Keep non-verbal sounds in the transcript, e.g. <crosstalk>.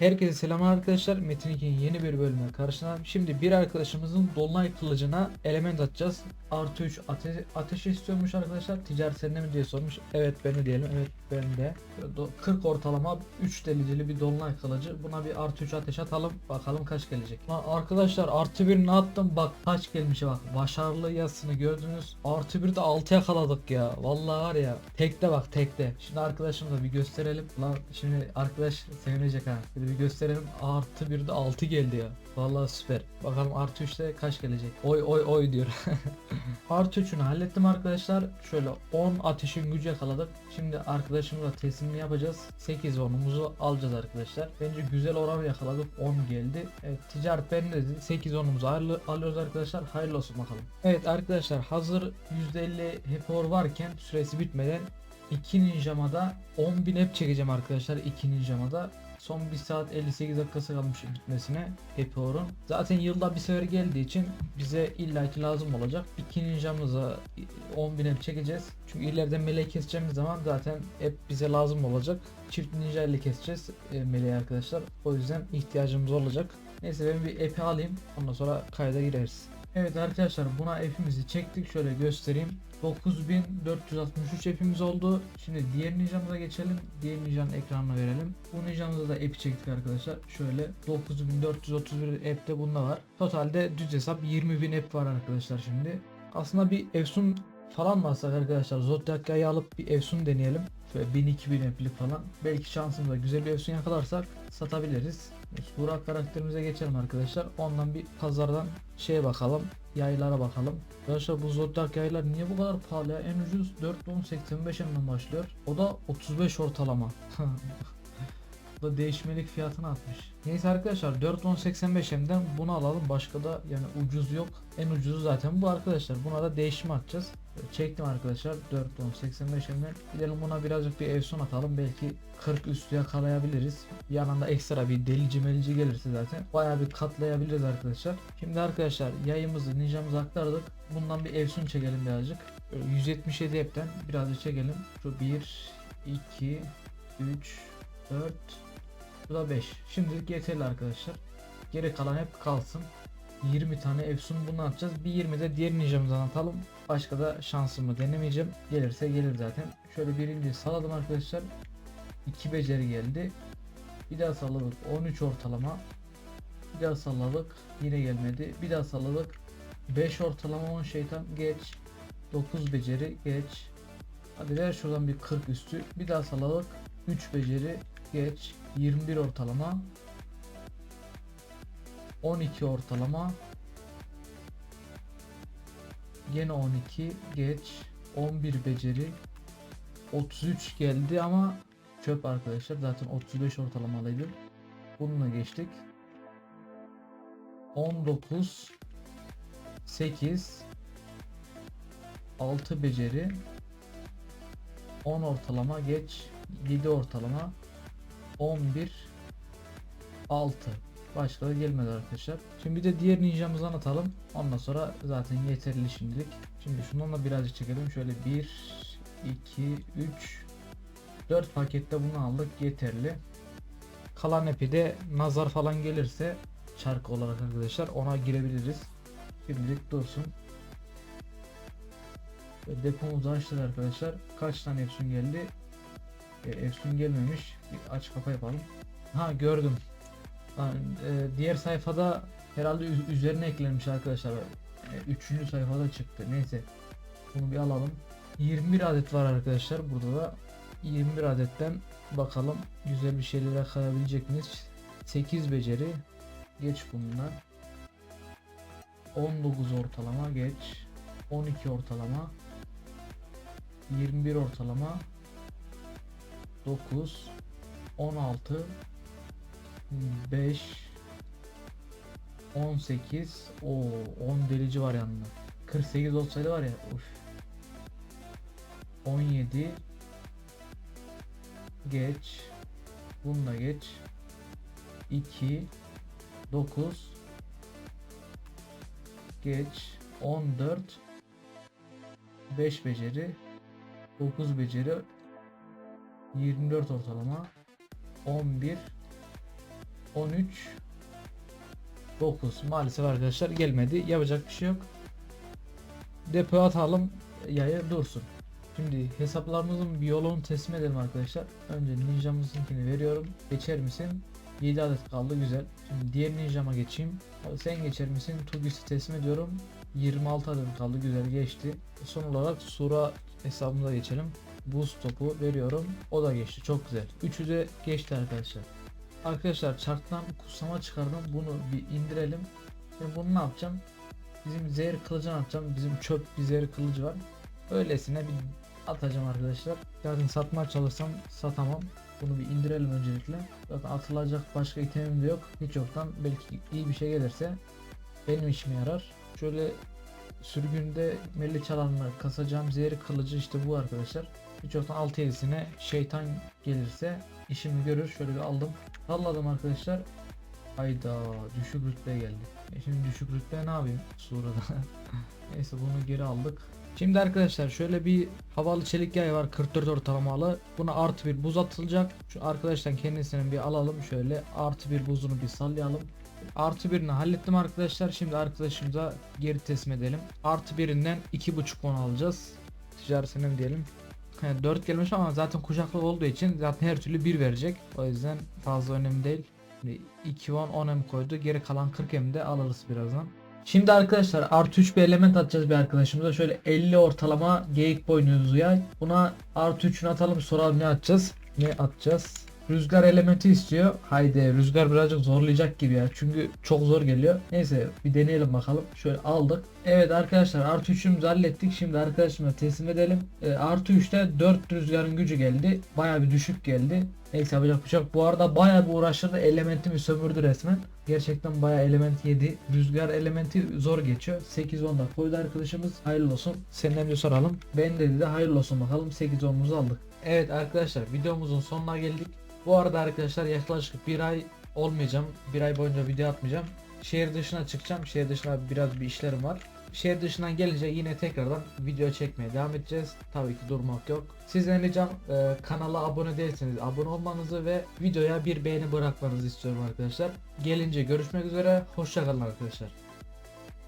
Herkese selam arkadaşlar. Metin 2'nin yeni bir bölümüne karşınızdayım. Şimdi bir arkadaşımızın Dolunay kılıcına element atacağız. Artı 3 ate ateş istiyormuş arkadaşlar. Ticaret sende mi diye sormuş. Evet ben de diyelim. Evet ben de. Do- 40 ortalama 3 deliceli bir Dolunay kılıcı. Buna bir artı 3 ateş atalım. Bakalım kaç gelecek. Lan arkadaşlar artı 1'ini attım. Bak kaç gelmiş bak. Başarılı yazısını gördünüz. Artı 1 de 6 yakaladık ya. Vallahi var ya. Tekte bak tekte. Şimdi arkadaşımıza bir gösterelim. Lan şimdi arkadaş sevinecek ha. Bir bir gösterelim. Artı 1 de 6 geldi ya. Vallahi süper. Bakalım artı 3'te kaç gelecek. Oy oy oy diyor. <laughs> artı 3'ünü hallettim arkadaşlar. Şöyle 10 ateşin gücü yakaladık. Şimdi arkadaşımıza teslimini yapacağız. 8 onumuzu alacağız arkadaşlar. Bence güzel oran yakaladık. 10 geldi. Evet ticaret bende dedi. 8 onumuzu al- alıyoruz arkadaşlar. Hayırlı olsun bakalım. Evet arkadaşlar hazır %50 hepor varken süresi bitmeden 2 ninjamada 10.000 hep çekeceğim arkadaşlar 2 ninjamada. Son 1 saat 58 dakikası kalmış bitmesine Epior'un. Zaten yılda bir sefer geldiği için bize illaki lazım olacak. 2 ninjamıza 10.000 hep çekeceğiz. Çünkü ileride meleği keseceğimiz zaman zaten hep bize lazım olacak. Çift ninja ile keseceğiz e, meleği arkadaşlar. O yüzden ihtiyacımız olacak. Neyse ben bir epi alayım. Ondan sonra kayda gireriz. Evet arkadaşlar buna epimizi çektik. Şöyle göstereyim. 9463 epimiz oldu. Şimdi diğer ninjamıza geçelim. Diğer ninjanın ekranına verelim. Bu ninjamıza da epi çektik arkadaşlar. Şöyle 9431 ep de bunda var. Totalde düz hesap 20.000 ep var arkadaşlar şimdi. Aslında bir Efsun falan alsak arkadaşlar? Zodiac'ı alıp bir Efsun deneyelim. Şöyle 1000-2000 eplik falan. Belki şansımızla güzel bir Efsun yakalarsak satabiliriz. Burak karakterimize geçelim arkadaşlar. Ondan bir pazardan şeye bakalım. Yaylara bakalım. Arkadaşlar bu Zodiac yaylar niye bu kadar pahalı ya? En ucuz 4.10.85 M'den başlıyor. O da 35 ortalama. <laughs> Da değişmelik fiyatını atmış. Neyse arkadaşlar 4.10.85 M'den bunu alalım. Başka da yani ucuz yok. En ucuzu zaten bu arkadaşlar. Buna da değişim atacağız. Çektim arkadaşlar 4.10.85 M'den. Gidelim buna birazcık bir Efsun atalım. Belki 40 üstü yakalayabiliriz. Yanında ekstra bir delici melici gelirse zaten bayağı bir katlayabiliriz arkadaşlar. Şimdi arkadaşlar yayımızı ninjamızı aktardık. Bundan bir Efsun çekelim birazcık. Böyle 177 hepten birazcık çekelim. Şu 1, 2, 3, 4, bu da 5. Şimdilik yeterli arkadaşlar. Geri kalan hep kalsın. 20 tane Efsun bunu atacağız. Bir 20 de diğer ninjamızdan atalım. Başka da şansımı denemeyeceğim. Gelirse gelir zaten. Şöyle birinci saladım arkadaşlar. 2 beceri geldi. Bir daha salladık 13 ortalama. Bir daha salladık yine gelmedi. Bir daha salladık 5 ortalama 10 şeytan geç. 9 beceri geç. Hadi ver şuradan bir 40 üstü. Bir daha salladık 3 beceri geç. 21 ortalama. 12 ortalama. Gene 12 geç. 11 beceri. 33 geldi ama çöp arkadaşlar. Zaten 35 ortalamalıydı. Bununla geçtik. 19 8 6 beceri 10 ortalama geç 7 ortalama 11 6 Başka da gelmedi arkadaşlar. Şimdi bir de diğer ninjamızdan atalım. Ondan sonra zaten yeterli şimdilik. Şimdi şundan da birazcık çekelim. Şöyle 1 2 3 4 pakette bunu aldık. Yeterli. Kalan epi de nazar falan gelirse çark olarak arkadaşlar ona girebiliriz. Şimdilik dursun. Ve Depomuzu açtık arkadaşlar. Kaç tane Efsun geldi? E, Efsun gelmemiş. Bir aç kapa yapalım. Ha gördüm. Ha, e, diğer sayfada herhalde üz- üzerine eklenmiş arkadaşlar. E, üçüncü sayfada çıktı. Neyse. Bunu bir alalım. 21 adet var arkadaşlar burada da. 21 adetten bakalım güzel bir şeylere kayabilecek miyiz? 8 beceri geç bunlar. 19 ortalama geç. 12 ortalama. 21 ortalama. 9 16 5 18 o 10 delici var yanında. 48 olsaydı var ya uf. 17 geç bununla geç 2 9 geç 14 5 beceri 9 beceri 24 ortalama 11 13 9 maalesef arkadaşlar gelmedi. Yapacak bir şey yok. Depoya atalım yayı dursun. Şimdi hesaplarımızın bir yolunu teslim edelim arkadaşlar. Önce ninjamızınkini veriyorum. Geçer misin? 7 adet kaldı güzel. Şimdi diğer ninjama geçeyim. Sen geçer misin? Tugis'i teslim ediyorum. 26 adet kaldı güzel geçti. Son olarak Sura hesabımıza geçelim. Boost topu veriyorum. O da geçti çok güzel. Üçü de geçti arkadaşlar. Arkadaşlar çarktan kutsama çıkardım. Bunu bir indirelim. Şimdi bunu ne yapacağım? Bizim zehir kılıcını atacağım. Bizim çöp bir zehir kılıcı var. Öylesine bir atacağım arkadaşlar. Zaten satmaya çalışsam satamam. Bunu bir indirelim öncelikle. Zaten atılacak başka itemim de yok. Hiç yoktan belki iyi bir şey gelirse benim işime yarar. Şöyle sürgünde melli çalanlar kasacağım zehir kılıcı işte bu arkadaşlar. Hiç yoktan 6 7'sine şeytan gelirse işimi görür. Şöyle bir aldım. Salladım arkadaşlar. Hayda düşük rütbe geldi. E şimdi düşük rütbe ne yapayım Sura'da. <laughs> Neyse bunu geri aldık. Şimdi arkadaşlar şöyle bir havalı çelik yay var 44 ortalamalı. Buna artı bir buz atılacak. Şu arkadaştan kendisini bir alalım şöyle. Artı bir buzunu bir sallayalım. Artı birini hallettim arkadaşlar. Şimdi arkadaşımıza geri teslim edelim. Artı birinden 2.5 won alacağız. Ticaretine mi diyelim. He, 4 gelmiş ama zaten kucaklık olduğu için zaten her türlü 1 verecek. O yüzden fazla önemli değil. Şimdi 2 won 10 em koydu. Geri kalan 40 em de alırız birazdan. Şimdi arkadaşlar artı 3 bir element atacağız bir arkadaşımıza. Şöyle 50 ortalama geyik boynuzu yay. Buna artı 3'ünü atalım sonra ne atacağız? Ne atacağız? Rüzgar elementi istiyor. Haydi rüzgar birazcık zorlayacak gibi ya. Çünkü çok zor geliyor. Neyse bir deneyelim bakalım. Şöyle aldık. Evet arkadaşlar artı 3'ümüzü hallettik. Şimdi arkadaşıma teslim edelim. E, artı 3'te 4 rüzgarın gücü geldi. Baya bir düşük geldi. Neyse yapacak bir şey. Bu arada baya bir uğraştırdı. Elementimi sömürdü resmen. Gerçekten baya element yedi. Rüzgar elementi zor geçiyor. 8-10 da koydu arkadaşımız. Hayırlı olsun. Senden bir soralım. Ben dedi de hayırlı olsun bakalım. 8-10'umuzu aldık. Evet arkadaşlar videomuzun sonuna geldik. Bu arada arkadaşlar yaklaşık bir ay olmayacağım. Bir ay boyunca video atmayacağım. Şehir dışına çıkacağım. Şehir dışına biraz bir işlerim var. Şehir dışından gelince yine tekrardan video çekmeye devam edeceğiz. Tabii ki durmak yok. Sizden ricam e, kanala abone değilseniz abone olmanızı ve videoya bir beğeni bırakmanızı istiyorum arkadaşlar. Gelince görüşmek üzere. Hoşçakalın arkadaşlar.